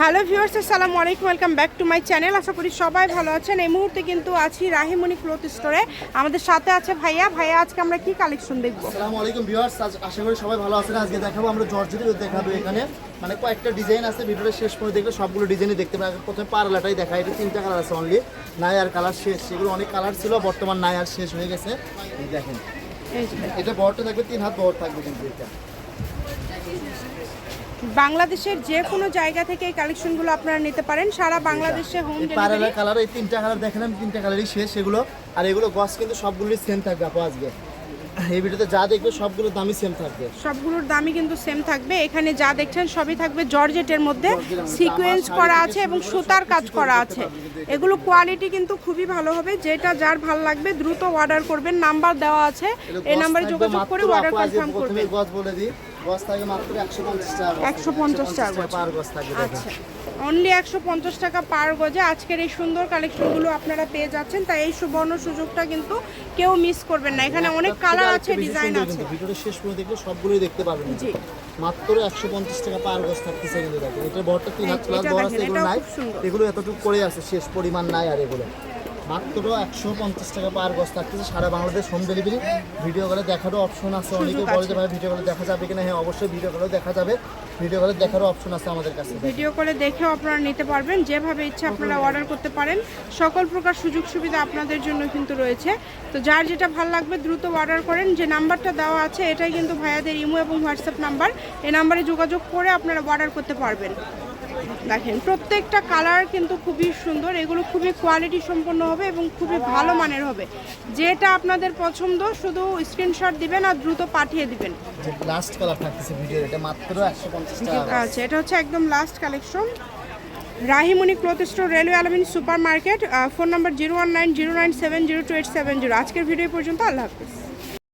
Hello viewers আসসালামু আলাইকুম welcome back to my channel. আশা করি সবাই ভালো আছেন। এই মুহূর্তে কিন্তু আছি রাহিমণি ক্লথ স্টোরে। আমাদের সাথে আছে ভাইয়া। ভাইয়া আজকে আমরা কি কালেকশন দেখব? আসসালামু আলাইকুম ভিউয়ার্স আশা করি সবাই ভালো আছেন। আজকে দেখাবো আমরা জর্জেটের দেখাবো এখানে। মানে কয়েকটা ডিজাইন আছে ভিডিওটা শেষ করে দেখলে সবগুলো ডিজাইনই দেখতে পাবেন। প্রথমে পার্লাটাই দেখা এটা তিনটা কালার আছে অনলি নাই আর কালার শেষ। সেগুলো অনেক কালার ছিল বর্তমান নাই আর শেষ হয়ে গেছে। দেখেন। এটা বড়টা থাকবে তিন হাত বড় থাকবে কিন্তু এটা। বাংলাদেশের যে কোনো জায়গা থেকে এই কালেকশনগুলো আপনারা নিতে পারেন। সারা বাংলাদেশে হোম ডেলিভারি কালার এই তিনটা কালার দেখেন আমি তিনটা কালারই শেষ সেগুলো আর এগুলো গছ কিন্তু সবগুলোই সেম থাকবে আপু আজকে। এই ভিডিওতে যা দেখবে সবগুলো দামই সেম থাকবে। সবগুলোর দামই কিন্তু সেম থাকবে। এখানে যা দেখছেন সবই থাকবে জর্জেটের মধ্যে। সিকোয়েন্স করা আছে এবং সুতার কাজ করা আছে। এগুলো কোয়ালিটি কিন্তু খুবই ভালো হবে। যেটা যার ভালো লাগবে দ্রুত অর্ডার করবেন। নাম্বার দেওয়া আছে। এই নাম্বারে যোগাযোগ করে অর্ডার কনফার্ম করবেন। বলে দিই। একশো পঞ্চাশ টাকা 150 গজ। দেখেন আচ্ছা। অনলি একশো পঞ্চাশ টাকা পার গজে। আজকের এই সুন্দর কালেকশনগুলো আপনারা পেয়ে যাচ্ছেন তাই এই সুবর্ণ সুযোগটা কিন্তু কেউ মিস করবেন না। এখানে অনেক কালার আছে ডিজাইন আছে। ভিডিওটা শেষ করে দেখলে সবগুলোই দেখতে পারবেন জি। মাত্র একশো পঞ্চাশ টাকা পার গছ থাকতেছে কিন্তু দেখেন। এটা বড়টা তিন হাত প্লাস বড় আছে এগুলো নাই। এগুলো এতটুকু করে আছে শেষ পরিমাণ নাই আর এগুলো। মাত্র একশো পঞ্চাশ টাকা পার গছ থাকতেছে। সারা বাংলাদেশ হোম ডেলিভারি ভিডিও কলে দেখারও অপশন আছে। অনেকে বলে যে ভাই ভিডিও কলে দেখা যাবে কিনা? হ্যাঁ অবশ্যই ভিডিও কলে দেখা যাবে। ভিডিও কলে দেখারও অপশন আছে আমাদের কাছে। ভিডিও কলে দেখেও আপনারা নিতে পারবেন। যেভাবে ইচ্ছা আপনারা অর্ডার করতে পারেন। সকল প্রকার সুযোগ সুবিধা আপনাদের জন্য কিন্তু রয়েছে। তো যার যেটা ভালো লাগবে দ্রুত অর্ডার করেন। যে নাম্বারটা দেওয়া আছে এটাই কিন্তু ভাইয়াদের ইমো এবং হোয়াটসঅ্যাপ নাম্বার। এই নাম্বারে যোগাযোগ করে আপনারা অর্ডার করতে পারবেন। দেখেন প্রত্যেকটা কালার কিন্তু খুবই সুন্দর। এগুলো খুবই কোয়ালিটি সম্পন্ন হবে এবং খুবই ভালো মানের হবে। যেটা আপনাদের পছন্দ শুধু স্ক্রিনশট দিবেন আর দ্রুত পাঠিয়ে দিবেন। লাস্ট কালার থাকতেছে ভিডিও এটা মাত্র একশো পঞ্চাশ টাকা গজ। আচ্ছা এটা হচ্ছে একদম last collection Rahimani cloth store railway Alamin super market phone number zero one nine zero nine seven zero two eight seven zero আজকের ভিডিও পর্যন্ত আল্লাহ হাফিজ।